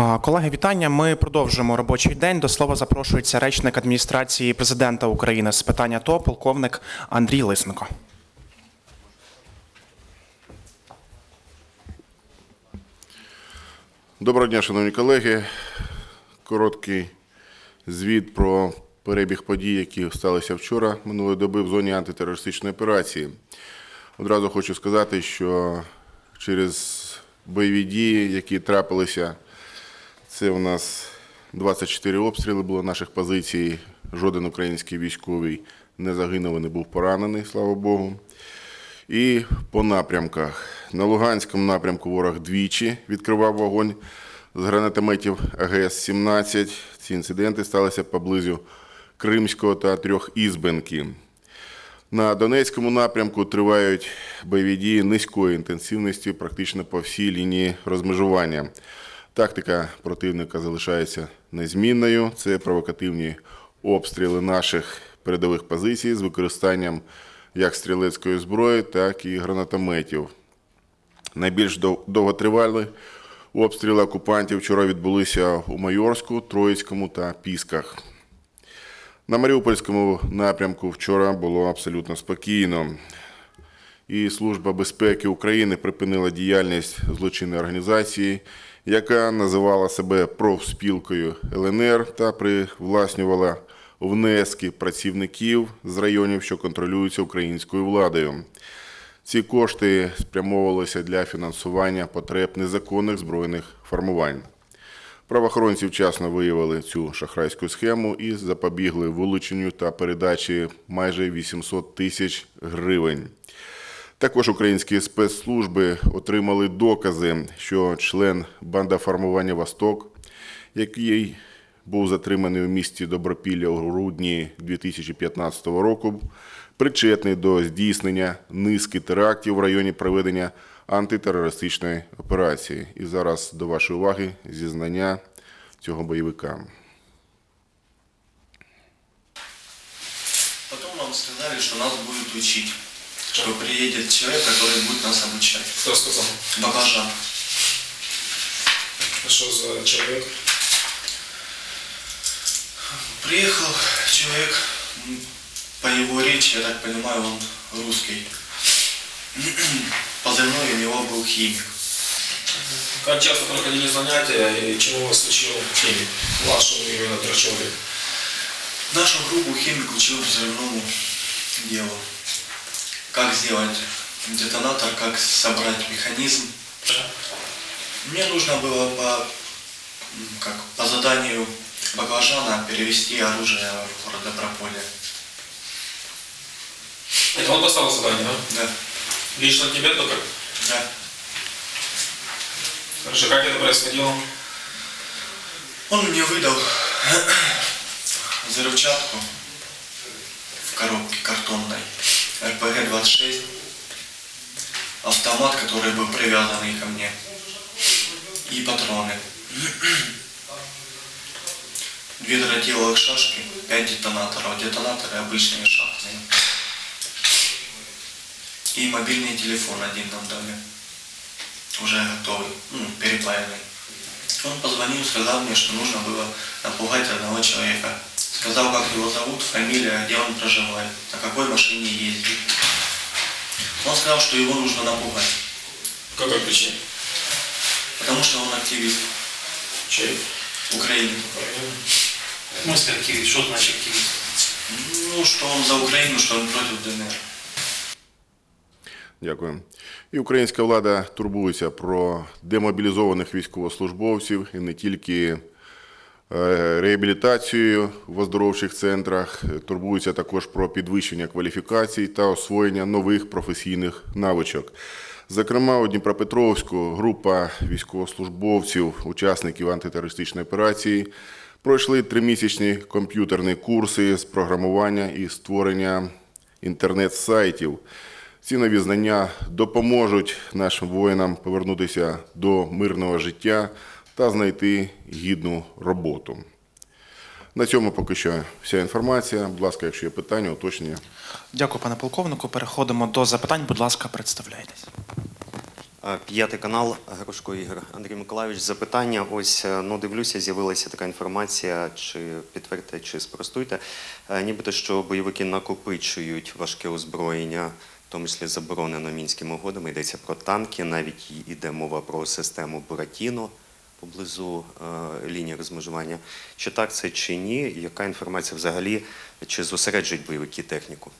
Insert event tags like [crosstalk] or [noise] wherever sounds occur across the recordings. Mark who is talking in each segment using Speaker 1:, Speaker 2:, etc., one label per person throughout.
Speaker 1: Колеги, вітання. Ми продовжуємо робочий день. До слова запрошується речник адміністрації президента України з питання ТО, полковник Андрій Лисенко.
Speaker 2: Доброго дня, шановні колеги. Короткий звіт про перебіг подій, які сталися вчора минулої доби в зоні антитерористичної операції. Одразу хочу сказати, що через бойові дії, які трапилися, це у нас 24 обстріли було наших позицій. Жоден український військовий не загинув і не був поранений, слава Богу. І по напрямках. На Луганському напрямку ворог двічі відкривав вогонь з гранатометів АГС-17. Ці інциденти сталися поблизу Кримського та Трьохізбенки. На Донецькому напрямку тривають бойові дії низької інтенсивності практично по всій лінії розмежування. Тактика противника залишається незмінною. Це провокативні обстріли наших передових позицій з використанням як стрілецької зброї, так і гранатометів. Найбільш довготривалі обстріли окупантів вчора відбулися у Майорську, Троїцькому та Пісках. На Маріупольському напрямку вчора було абсолютно спокійно. І Служба безпеки України припинила діяльність злочинної організації, яка називала себе профспілкою ЛНР та привласнювала внески працівників з районів, що контролюються українською владою. Ці кошти спрямовувалися для фінансування потреб незаконних збройних формувань. Правоохоронці вчасно виявили цю шахрайську схему і запобігли вилученню та передачі майже 800 тисяч гривень. Також українські спецслужби отримали докази, що член банда формування Восток, який був затриманий у місті Добропілля у грудні 2015 року, причетний до здійснення низки терактів в районі проведення антитерористичної операції. І зараз до вашої уваги зізнання цього бойовика.
Speaker 3: Потом нам сказали, что нас будет учить. Что приедет человек, который будет нас обучать.
Speaker 4: Хто сказав?
Speaker 3: Баклажан.
Speaker 4: А що за чоловік?
Speaker 3: Приехал человек, по его речи, я так понимаю, он русский. [clears throat] Позывной у него был химик.
Speaker 4: Как часто проходили занятия и чему вас учил химик? Вашему именно человека.
Speaker 3: Нашу группу химик учил взрывному делу. Как сделать детонатор, как собрать механизм. Мне нужно было по, как, по заданию баклажана перевести оружие в город Доброполье.
Speaker 4: Это он поставил задание, да?
Speaker 3: Да,
Speaker 4: Лично тебе только?
Speaker 3: да.
Speaker 4: Хорошо, как это происходило?
Speaker 3: Он мне выдал [coughs] взрывчатку в коробке картонной, РПГ-26, автомат, который был привязанный ко мне, и патроны. Две тротиловых шашки, пять детонаторов. Детонаторы обычные шахтные. И мобильный телефон один нам дали. Уже готовый, ну, перепаянный. Он позвонил, сказал мне, что нужно было напугать одного человека. Сказал, как его зовут, фамилия, где он проживает, на какой машине ездит. Он сказал, что его нужно напугать,
Speaker 4: По какой причине?
Speaker 3: потому что он активист
Speaker 4: Чей?
Speaker 3: Украины.
Speaker 5: В смысле активист? Что значит активист?
Speaker 3: Ну, что он за Украину, что он против ДНР.
Speaker 2: Дякую. І українська влада турбується про демобілізованих військовослужбовців і не тільки реабілітацією в оздоровчих центрах, е, турбується також про підвищення кваліфікацій та освоєння нових професійних навичок. Зокрема, у Дніпропетровську група військовослужбовців, учасників антитерористичної операції, пройшли тримісячні комп'ютерні курси з програмування і створення інтернет-сайтів. Ці нові знання допоможуть нашим воїнам повернутися до мирного життя та знайти гідну роботу. На цьому поки що вся інформація. Будь ласка, якщо є питання, уточнення.
Speaker 1: Дякую, пане полковнику. Переходимо до запитань. Будь ласка, представляйтесь.
Speaker 6: П'ятий канал Грошко Ігор. Андрій Миколайович, запитання. Ось е, ну дивлюся, з'явилася така інформація, чи підтвердьте, чи спростуйте. Е, Нібито що бойовики накопичують важке озброєння, в тому числі заборонено мінськими угодами. Йдеться про танки, навіть йде мова про систему Буратіно поблизу е, лінії розмежування. Чи так це чи ні? Яка інформація взагалі? Чи зосереджують бойовики техніку?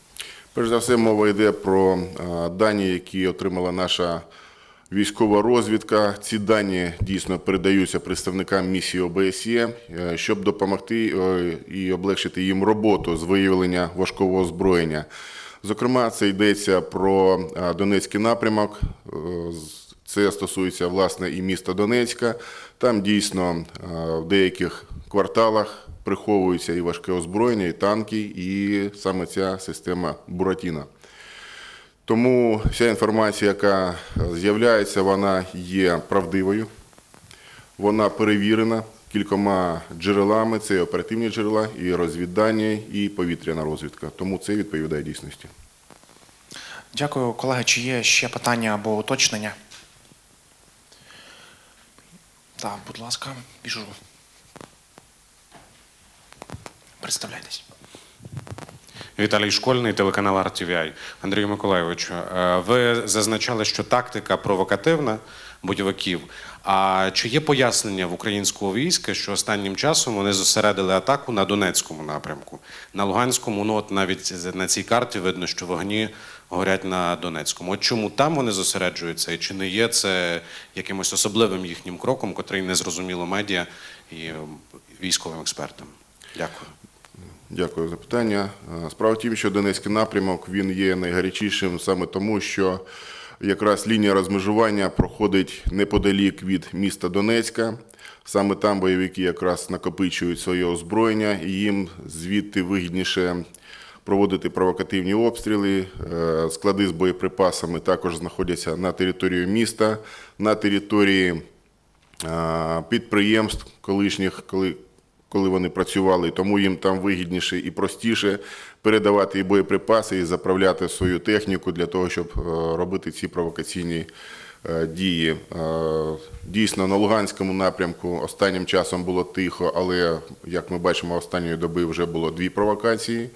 Speaker 2: Перш за все, мова йде про е, дані, які отримала наша військова розвідка. Ці дані дійсно передаються представникам місії ОБСЄ, е, щоб допомогти і облегшити їм роботу з виявлення важкого озброєння. Зокрема, це йдеться про Донецький напрямок. Це стосується власне і міста Донецька. Там дійсно е, в деяких кварталах приховується і важке озброєння, і танки, і саме ця система Буратіна. Тому вся інформація, яка е, з'являється, вона є правдивою, вона перевірена кількома джерелами. Це і оперативні джерела, і розвіддані, і повітряна розвідка. Тому це відповідає дійсності.
Speaker 1: Дякую, колеги. Чи є ще питання або уточнення? Так, будь ласка, біжу. Представляйтесь.
Speaker 7: Віталій Школьний, телеканал RTVI. Андрію Миколайовичу, е, ви зазначали, що тактика провокативна бойовиків. А чи є пояснення в українського війська, що останнім часом вони зосередили атаку на Донецькому напрямку? На Луганському, ну от навіть на цій карті видно, що вогні горять на Донецькому. От чому там вони зосереджуються, і чи не є це якимось особливим їхнім кроком, котрий не зрозуміло медіа і е, військовим експертам? Дякую.
Speaker 2: Дякую за питання. Е, Справа в тім, що Донецький напрямок він є найгарячішим саме тому, що якраз лінія розмежування проходить неподалік від міста Донецька. Саме там бойовики якраз накопичують своє озброєння, і їм звідти вигідніше проводити провокативні обстріли. Е, Склади з боєприпасами також знаходяться на території міста, на території е, підприємств колишніх, коли коли вони працювали, тому їм там вигідніше і простіше передавати і боєприпаси, і заправляти свою техніку для того, щоб е, робити ці провокаційні дії. Дійсно, на Луганському напрямку останнім часом було тихо, але як ми бачимо, останньої доби вже було дві провокації.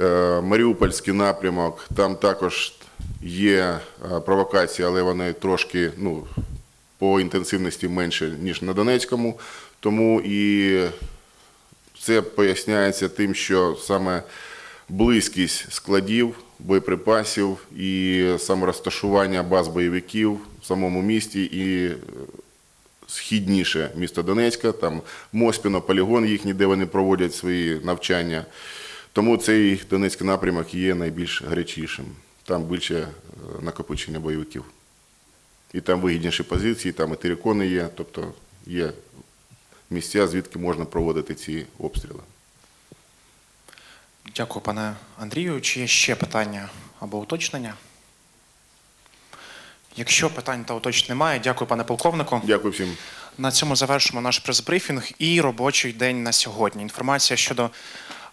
Speaker 2: Е, Маріупольський напрямок, там також є е, провокації, але вони трошки ну, по інтенсивності менше, ніж на Донецькому. Тому і це поясняється тим, що саме близькість складів, боєприпасів і саме розташування баз бойовиків в самому місті і е, східніше міста Донецька, там Моспіно, полігон їхній, де вони проводять свої навчання. Тому цей Донецький напрямок є найбільш гарячішим. Там більше е, накопичення бойовиків. І там вигідніші позиції, там і терикони є, тобто є місця, звідки можна проводити ці обстріли.
Speaker 1: Дякую, пане Андрію. Чи є ще питання або уточнення? Якщо питань та уточнень немає, дякую, пане полковнику.
Speaker 2: Дякую всім.
Speaker 1: На цьому завершимо наш прес-брифінг і робочий день на сьогодні. Інформація щодо